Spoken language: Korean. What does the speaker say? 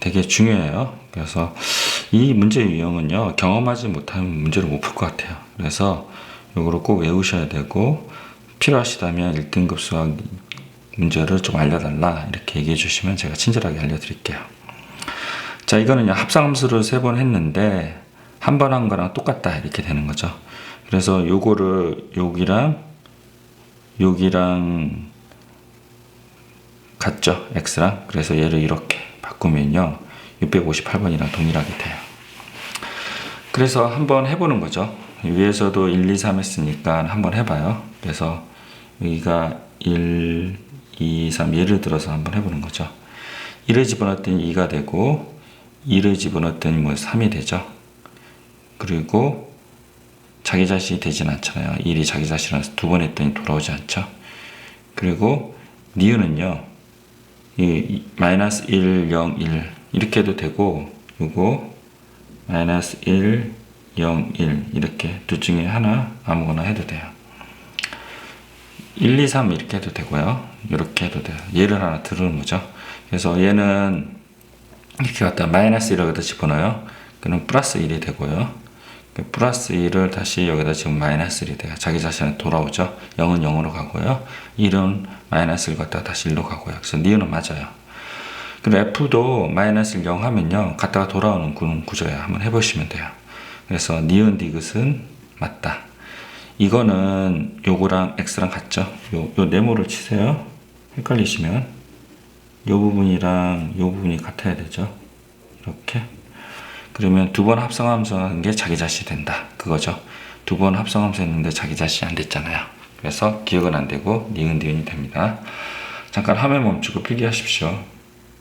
되게 중요해요. 그래서 이 문제 유형은요, 경험하지 못하면 문제를 못 풀 것 같아요. 그래서 이거를 꼭 외우셔야 되고, 필요하시다면 1등급 수학 문제를 좀 알려달라. 이렇게 얘기해 주시면 제가 친절하게 알려드릴게요. 자, 이거는요, 합성함수를 세 번 했는데, 한 번 한 거랑 똑같다. 이렇게 되는 거죠. 그래서 요거를 여기랑, 여기랑 같죠. x랑. 그래서 얘를 이렇게 바꾸면요. 658번이랑 동일하게 돼요. 그래서 한번 해보는 거죠. 위에서도 1, 2, 3 했으니까 한번 해봐요. 그래서 여기가 1, 2, 3 예를 들어서 한번 해보는 거죠. 1을 집어넣었더니 2가 되고 2를 집어넣었더니 뭐 3이 되죠. 그리고 자기 자신이 되진 않잖아요. 1이 자기 자신이라서 두 번 했더니 돌아오지 않죠. 그리고 니은은요. 이, 이 마이너스 1, 0, 1 이렇게 해도 되고 요거 마이너스 1, 0, 1 이렇게 둘 중에 하나 아무거나 해도 돼요. 1, 2, 3 이렇게 해도 되고요. 이렇게 해도 돼요. 얘를 하나 들으는 거죠. 그래서 얘는 이렇게 갖다 마이너스 1을 여기다 집어넣어요. 그럼 플러스 1이 되고요. 그 플러스 1을 다시 여기다 지금 마이너스 1이 돼요. 자기 자신에 돌아오죠. 0은 0으로 가고요. 1은 마이너스 1 갖다가 다시 1로 가고요. 그래서 니은은 맞아요. 그리고 F도 마이너스 1, 0 하면요. 갔다가 돌아오는 구- 구조예요. 한번 해보시면 돼요. 그래서 니은 디귿은 맞다. 이거는 요거랑 X랑 같죠? 요, 요 네모를 치세요. 헷갈리시면. 요 부분이랑 요 부분이 같아야 되죠. 이렇게. 그러면 두 번 합성함수 하는 게 자기 자신이 된다. 그거죠. 두 번 합성함수 했는데 자기 자신이 안 됐잖아요. 그래서 기억은 안 되고 니은 디은이 됩니다. 잠깐 화면 멈추고 필기하십시오.